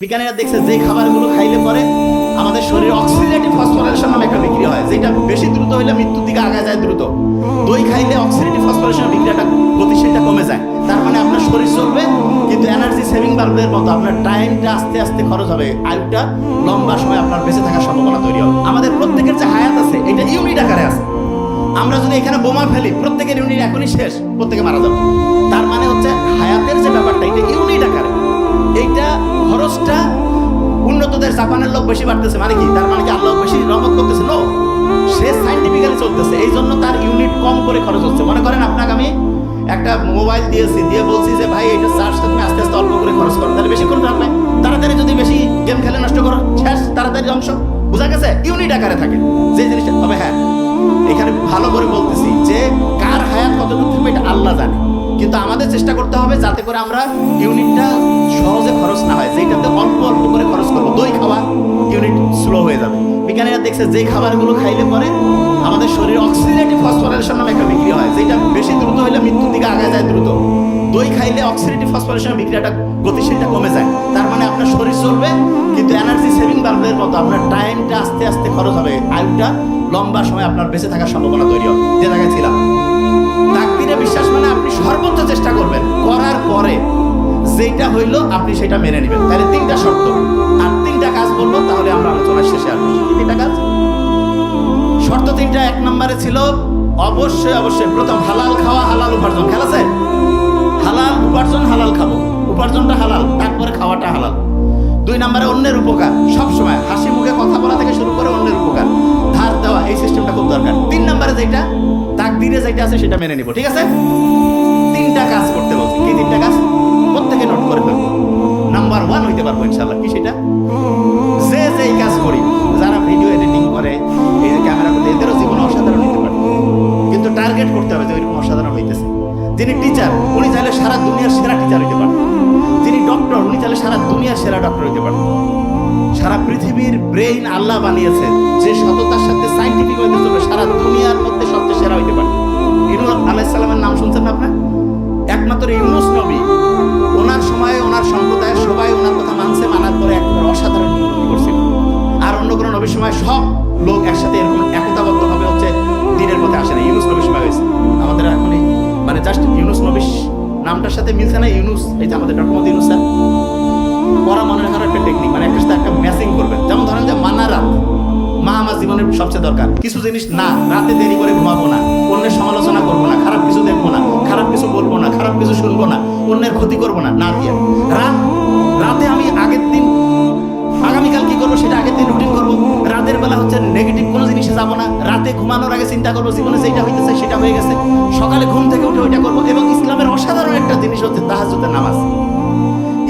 বিজ্ঞানীরা দেখছে যে খাবারগুলো খাইলে পরে আমাদের শরীরে অক্সিডেটিভ ফসফোরেশন নামে একটা বিক্রিয়া হয়, যেটা বেশি দ্রুত হইলে মৃত্যুর দিকে আগায় যায় দ্রুত। দই খাইলে অক্সিডেটিভ ফসফোরেশন বিক্রিয়াটা গতিশীলটা কমে যায়। তার মানে আপনার শরীর চলবে, কিন্তু এনার্জি সেভিং বাল্বের মতো আপনার টাইমটা আস্তে আস্তে খরচ হবে, আয়ুটা লম্বা সময় আপনার বেঁচে থাকার সম্ভাবনা তৈরি হবে। আমাদের প্রত্যেকের যে হায়াত আছে, এটা ইউনিট আকারে আছে। আমরা যদি এখানে বোমা ফেলি, প্রত্যেকের ইউনিট এখনই শেষ, প্রত্যেকে মারা যাবে। তার মানে হচ্ছে হায়াতের যে ব্যাপারটা, এটা ইউনিট আকারে। এইটা খরচটা উন্নত দেশ জাপানের লোক বেশি বাড়তেছে। মানে কি? তার মানে কি আল্লাহ বেশি রহমত করতেছে? নো সে সাইন্টিফিক্যালি চলতেছে। এই জন্য তার ইউনিট কম করে খরচ হচ্ছে। মনে করেন আপনাকে আমি একটা মোবাইল দিয়েছি, দিয়ে বলছি যে, ভাই, এটা চার্জটা তুমি আস্তে আস্তে অল্প করে খরচ করো। তাহলে বেশি করে থাকবে তাড়াতাড়ি যদি বেশি গেম খেলে নষ্ট করো, শেষ, তাড়াতাড়ি অংশ। বোঝা গেছে? ইউনিট আকারে থাকে। যে জিনিসটা তবে হ্যাঁ এখানে ভালো করে বলতেছি যে, কার হায়াত কতটুকু থাকবে এটা আল্লাহ জানে। কিন্তু আমাদের চেষ্টা করতে হবে যাতে করে আমরা ইউনিটটা সহজে খরচ না হয়। যেটাতে অল্প অল্প করে খরচ করব। দই খাওয়া ইউনিট স্লো হয়ে যাবে। বিজ্ঞানীরা দেখছে যে খাবারগুলো খাইলে পরে আমাদের শরীরে অক্সিডেটিভ ফসফোরেশন নামে একটা বিক্রিয়া হয়। যেটা বেশি দ্রুত হইলে মৃত্যুর দিকে আগায় যায় দ্রুত। দই খাইলে অক্সিডেটিভ ফসফোরেশন বিক্রিয়াটা গতিশীলটা কমে যায়। তার মানে আপনার শরীর চলবে, কিন্তু এনার্জি সেভিং বাল্বের মতো আপনার টাইমটা আস্তে আস্তে খরচ হবে। আয়ুটা লম্বা সময় আপনার বেঁচে থাকার সম্ভাবনা তৈরি হবে। যে জায়গায় ছিলাম। তাকদিরে বিশ্বাস মানে আপনি সর্বোচ্চ চেষ্টা করবেন। করার পরে যেটা হইল আপনি সেটা মেনে নেবেন। তাহলে তিনটা শর্ত। আর তিনটা কাজ বলব, তাহলে আমরা আলোচনা শেষে আসব। তিনটা কাজ? শর্ত তিনটা, এক নম্বরে ছিল অবশ্যই অবশ্যই প্রথম হালাল খাওয়া, হালাল উপার্জন। খেলা আছে? হালাল উপার্জন, হালাল খাব। উপার্জনটা হালাল, তারপরে খাওয়াটা হালাল। দুই নম্বরে অন্যের উপকার। সব সময় হাসি মুখে কথা বলা থেকে শুরু করে অন্যের উপকার। ধার দেওয়া, এই সিস্টেমটা খুব দরকার। তিন নম্বরে যেটা যেটা আছে, সেটা মেনে নিব, ঠিক আছে? তিনটা কাজ করতে বলছি। কি তিনটা কাজ? প্রত্যেকে নোট করে ফেলব নাম্বার ওয়ান হইতে পারব ইনশাল্লাহ কি সেটা? যে যে কাজ করি, যারা ভিডিও এডিটিং করে, এই ক্যামেরা করতে, এদেরও জীবন অসাধারণ হইতে পারে। কিন্তু টার্গেট করতে হবে যে ওইরকম অসাধারণ হইতেছে। যিনি টিচার উনি চাইলে সারা দুনিয়ার সেরা টিচার হইতে পারেন যিনি ডক্টর উনি চাইলে সারা দুনিয়ার সেরা ডক্টর হইতে পারেন সারা পৃথিবীর ব্রেইন আল্লাহ বানিয়েছে যে সততার সাথে সাইন্টিফিক হইতে চলবে, সারা দুনিয়ার মধ্যে সবচেয়ে সেরা হইতে পারে। আলাইসাল্লামের নাম শুনছেন না আপনার একমাত্র ইউনুস নবী। ওনার সময়, ওনার সম্প্রদায়ের সবাই ওনার কথা মানছে, মানার পরে একবার অসাধারণ করছে। আর অন্য কোনো নবীর সময় সব লোক একসাথে এরকম একতাবদ্ধ ভাবে হচ্ছে দিনের পথে আসে না। ইউনুস নবীর সময় হয়েছে। আমাদের এখন মানে জাস্ট ইউনুস নবীর নামটার সাথে মিলছে না ইউনুস, এই যে আমাদের ডক্টর ইউনুস স্যার। পড়া মনে রাখার একটা টেকনিক মানে একটা সাথে একটা ম্যাচিং করবেন। যেমন ধরেন যে মানা রাত মা আমার জীবনের সবচেয়ে দরকার। কিছু জিনিস না, রাতে দেরি করে ঘুমাবো না, অন্যের সমালোচনা করব না, খারাপ কিছু দেখব না, খারাপ কিছু বলব না, খারাপ কিছু শুনব না, অন্যের ক্ষতি করব না না দিয়ে। রাত, রাতে আমি আগের দিন, আগামীকাল কি করব সেটা আগের দিন রুটিন করব। রাতের বেলা হচ্ছে নেগেটিভ কোনো জিনিসে যাব না, রাতে ঘুমানোর আগে চিন্তা করব, জীবনে যেটা হইতেছে সেটা হয়ে গেছে। সকালে ঘুম থেকে উঠে ওইটা করব এবং ইসলামের অসাধারণ একটা জিনিস হচ্ছে তাহাজুদের নামাজ।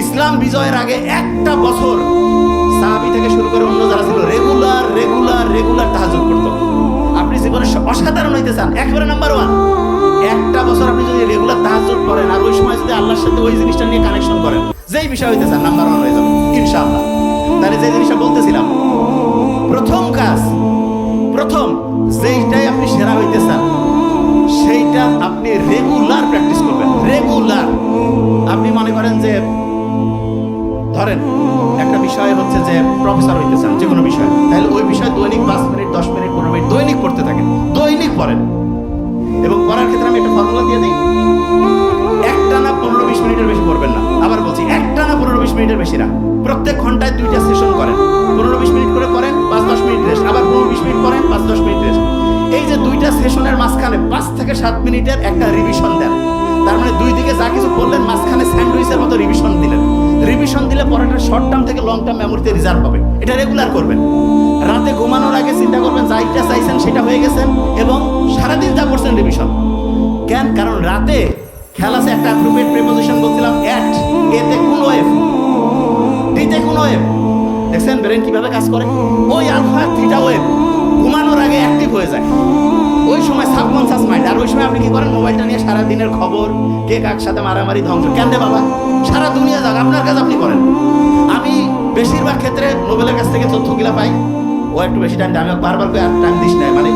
ইসলাম বিজয়ের আগে একটা বছর সাহাবি থেকে শুরু করে অন্য রেগুলার রেগুলার তাহাজুদ করতো। আপনি জীবনে অসাধারণ হইতে চান, একেবারে নাম্বার ওয়ান একটা বছর আপনি যদি রেগুলার তাহাজুদ করেন, আর ওই সময় যদি আল্লাহর সাথে ওই জিনিসটা নিয়ে কানেকশন করেন, যেই বিষয় হইতে চান নাম্বার ওয়ান হয়ে যাবে, ইনশাআল্লাহ। তাহলে যে জিনিসটা বলতেছিলাম, প্রথম কাজ, প্রথম, যেইটাই আপনি সেরা হইতে চান, সেইটা আপনি রেগুলার প্র্যাকটিস করবেন। রেগুলার আপনি মনে করেন যে ধরেন একটা বিষয় হচ্ছে যে প্রফেসর হইতে চান যে কোনো বিষয়। তাহলে ওই বিষয় দৈনিক পাঁচ মিনিট, দশ মিনিট, পনেরো মিনিট দৈনিক পড়তে থাকেন। দৈনিক পড়েন। এবং পড়ার ক্ষেত্রে আমি একটা ফর্মুলা দিয়ে দিই। একটা না পনেরো বিশ মিনিটের বেশি পড়বেন না। আবার বলছি একটা না পনেরো বিশ মিনিটের বেশি না। প্রত্যেক ঘন্টায় দুইটা সেশন করেন। পনেরো বিশ মিনিট করে করেন পাঁচ দশ মিনিট রেস্ট আবার পনেরো বিশ মিনিট করেন পাঁচ দশ মিনিট রেস্ট এই যে দুইটা সেশনের মাঝখানে পাঁচ থেকে সাত মিনিটের একটা রিভিশন দেন। তার মানে দুই দিকে যা কিছু করলেন, মাঝখানে স্যান্ডউইচের মতো রিভিশন দিলেন। রিভিশন দিলে পড়াটা শর্ট টার্ম থেকে লং টার্ম মেমোরিতে রিজার্ভ হবে এটা রেগুলার করবেন। রাতে ঘুমানোর আগে চিন্তা করবেন যা ইচ্ছা চাইছেন সেটা হয়ে গেছেন এবং সারাদিন যা করছেন রিভিশন কেন? কারণ রাতে খেলাসে একটা অ্যাপ্রোপ্রিয়েট প্রিপোজিশন বলছিলাম অ্যাট এতে কোন ওয়েভ টিতে কোন ওয়েভ দেখছেন ব্রেন কীভাবে কাজ করে? ওই আলফা থিটা ওয়েভ ঘুমানোর আগে অ্যাক্টিভ হয়ে যায়। ওই সময় সাবকনসাস মাইন্ড আর ওই সময় আপনি কি করেন? মোবাইলটা নিয়ে সারা দিনের খবর কে কার সাথে মারামারি ধ্বংস কেন রে বাবা? সারা দুনিয়া যাক আপনার কাজ আপনি করেন। আমি বেশিরভাগ ক্ষেত্রে নোবেলের কাছ থেকে তথ্যগুলা পাই। ও একটু বেশি টাইম আমি বারবার করে আর টাইম দিস না মানে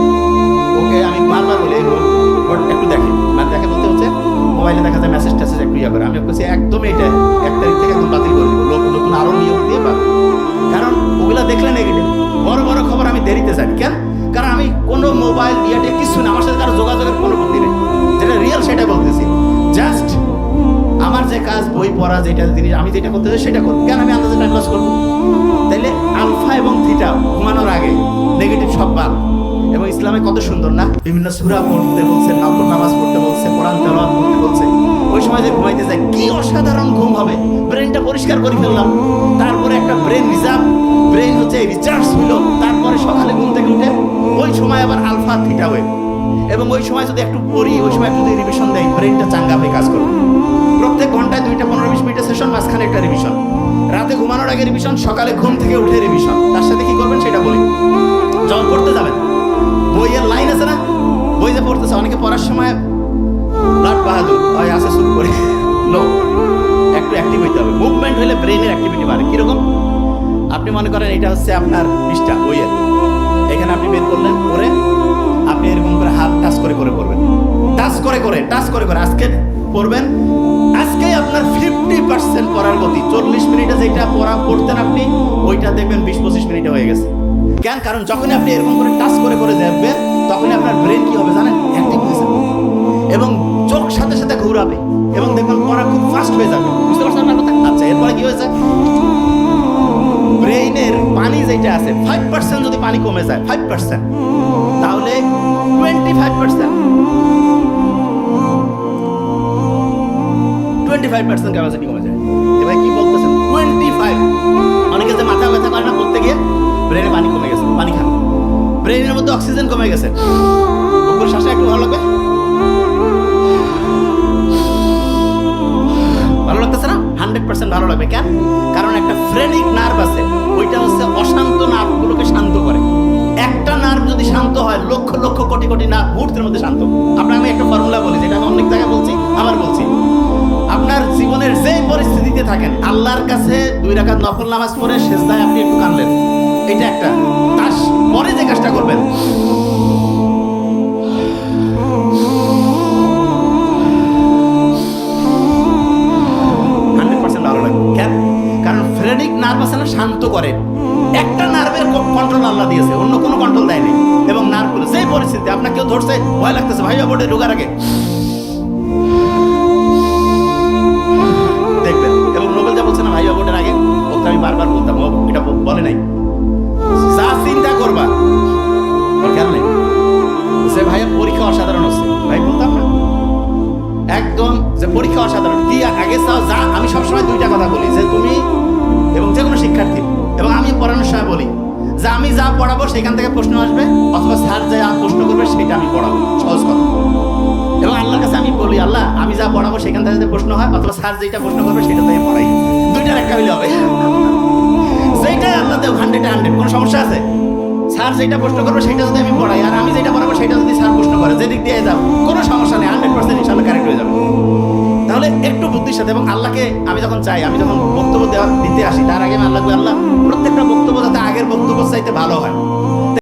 ওকে আমি বারবার বলি "এই নোবেল, ওর একটু দেখে। মানে দেখে বলতে হচ্ছে মোবাইলে দেখা যায় মেসেজ টেসেজ একটু ইয়া করে। আমি বলছি একদমই এটা এক তারিখ থেকে একদম বাতিল করে দিব লোক নতুন আরও নিয়ম দিয়ে পাবে কারণ ওগুলা দেখলে নেগেটিভ বড় বড় খবর আমি দেরিতে জানি। কেন? কারণ আমি কোনো মোবাইল ইয়াটে যে কাজ, বই পড়া, যেটা জিনিস, আমি যেটা করতে চাই সেটা করব। কেন আমি আন্দাজে টাইম লস করব? তাইলে আলফা এবং থিটা ঘুমানোর আগে নেগেটিভ সব বাদ। এবং ইসলামে কত সুন্দর না? বিভিন্ন সুরা পড়তে বলছে নকল নামাজ পড়তে বলছে, কোরআন তেলাওয়াত করতে বলছে। ওই সময় যে ঘুমাইতে যায়, কি অসাধারণ ঘুম হবে। ব্রেনটা পরিষ্কার করে ফেললাম। তারপরে একটা ব্রেন রিজার্ভ ব্রেন হচ্ছে রিচার্জ হইল তারপরে সকালে ঘুম থেকে উঠে, ওই সময় আবার আলফা থিটা ওয়েভ এবং ওই সময় যদি একটু পড়ি, ওই সময় একটু রিভিশন দেয় ব্রেনটা চাঙ্গা হয়ে কাজ করবে। প্রত্যেক ঘন্টায় দুইটা পনেরো বিশ মিনিটের সেশন মাঝখানে একটা রিভিশন রাতে ঘুমানোর আগে রিভিশন সকালে ঘুম থেকে উঠে রিভিশন তার সাথে কি করবেন সেটা বলি। যখন পড়তে যাবেন, বইয়ের লাইন আছে না? বই যে পড়তেছে, অনেকে পড়ার সময় লাট বাহাদুর হয় আছে শুরু করে। নো একটু অ্যাক্টিভ হইতে হবে। মুভমেন্ট হলে ব্রেনের অ্যাক্টিভিটি বাড়ে। কীরকম? আপনি মনে করেন, এটা হচ্ছে আপনার পৃষ্ঠা, বইয়ের। এখানে আপনি বের করলেন এরকম করে করে করে পড়বেন। টাচ করে করে, টাচ করে করে। আজকে পড়বেন। আজকে আপনার ফিফটি পার্সেন্ট পড়ার গতি। চল্লিশ মিনিটে যেটা পড়া পড়তেন আপনি, ওইটা দেখবেন বিশ পঁচিশ মিনিটে হয়ে গেছে। কেন? কারণ যখনই আপনি এরকম করে টাচ করে করে দেখবেন, তখনই আপনার ব্রেন কি হবে জানেন? অ্যাক্টিভ হয়েছে এবং চোখ সাথে সাথে ঘুরাবে। এবং দেখবেন পড়া খুব ফাস্ট হয়ে যাবে। বুঝতে পারছেন আপনার কথা? আচ্ছা এরপরে কি হয়েছে? ব্রেইনের পানি যেটা আছে ফাইভ পার্সেন্ট যদি পানি কমে যায় ফাইভ পার্সেন্ট তাহলে twenty five percent twenty five percent capacity কমে যায়। এবার কি বলতেছেন? টোয়েন্টি ফাইভ অনেকে যে মাথা ব্যথা করে না পড়তে গিয়ে ব্রেনে পানি কমে গেছে, পানি খান। ব্রেনের মধ্যে অক্সিজেন কমে গেছে। উপর শ্বাসে একটু ভালো লাগবে? ভালো লাগতেছে না? হান্ড্রেড পার্সেন্ট ভালো লাগবে। কেন? কারণ একটা ফ্রেনিক নার্ভ আছে, ওইটা হচ্ছে যদি শান্ত হয়, লক্ষ লক্ষ কোটি কোটি না, মুহূর্তের মধ্যে শান্ত। আপনার আমি একটা ফর্মুলা বলি, যেটা আমি অনেক জায়গায় বলছি আবার বলছি। আপনার জীবনের যে পরিস্থিতিতে থাকেন, আল্লাহর কাছে দুই রাকাত নফল নামাজ পড়ে শেষদায় আপনি একটু কানলেন এটা একটা। তার পরে যে কাজটা করবেন কারণ ফ্রেনিক নার্ভ আছে শান্ত করে। একটা নার্ভের কন্ট্রোল আল্লাহ দিয়েছে, অন্য কোনো কন্ট্রোল দেয়নি। এবং নার্ভগুলো সেই পরিস্থিতি আপনার কেউ ধরছে, ভয় লাগতেছে, ভাই, বোর্ডে ঢোকার আগে। দেখবেন, এবং নোবেল যা বলছে না, ভাই, বোর্ডের আগে। ওকে আমি বারবার বলতাম, ও, এটা বলে নাই। যা চিন্তা করবা। ভাইয়া পরীক্ষা অসাধারণ হচ্ছে। ভাই, বলতাম না। একদম, যে পরীক্ষা অসাধারণ। কি আগে চাও, যা, আমি সবসময় দুইটা কথা বলি, যে তুমি শিক্ষার্থী। এবং আমি পড়ানোর সময় বলি, যে আমি যা পড়াবো সেখান থেকে প্রশ্ন আসবে, অথবা স্যার যা প্রশ্ন করবে সেটা আমি পড়াবো। সহজ কথা। এবং আল্লাহর কাছে আমি বলি, আল্লাহ, আমি যা পড়াবো সেখান থেকে যদি প্রশ্ন হয়, অথবা স্যার যেটা প্রশ্ন করবে সেটা থেকে পড়াই। দুইটার একটা হইলে হবে। সেইটাই আল্লাহ দেব হান্ড্রেড হান্ড্রেড কোনো সমস্যা আছে? স্যার যেটা প্রশ্ন করবে সেটা যদি আমি পড়াই, আর আমি যেটা পড়াবো সেটা যদি স্যার প্রশ্ন করে, যেদিক দিয়ে যাও, কোনো সমস্যা নেই হান্ড্রেড পার্সেন্ট ইনশাল্লাহ কারেক্ট হয়ে যাবে। তাহলে একটু বুদ্ধির সাথে এবং আল্লাহকে আমি যখন চাই, আমি যখন বক্তব্য দিতে আসি, তার আগে আমি আল্লাহ আল্লাহ, প্রত্যেকটা বক্তব্য যাতে আগের বক্তব্য চাইতে ভালো হয়।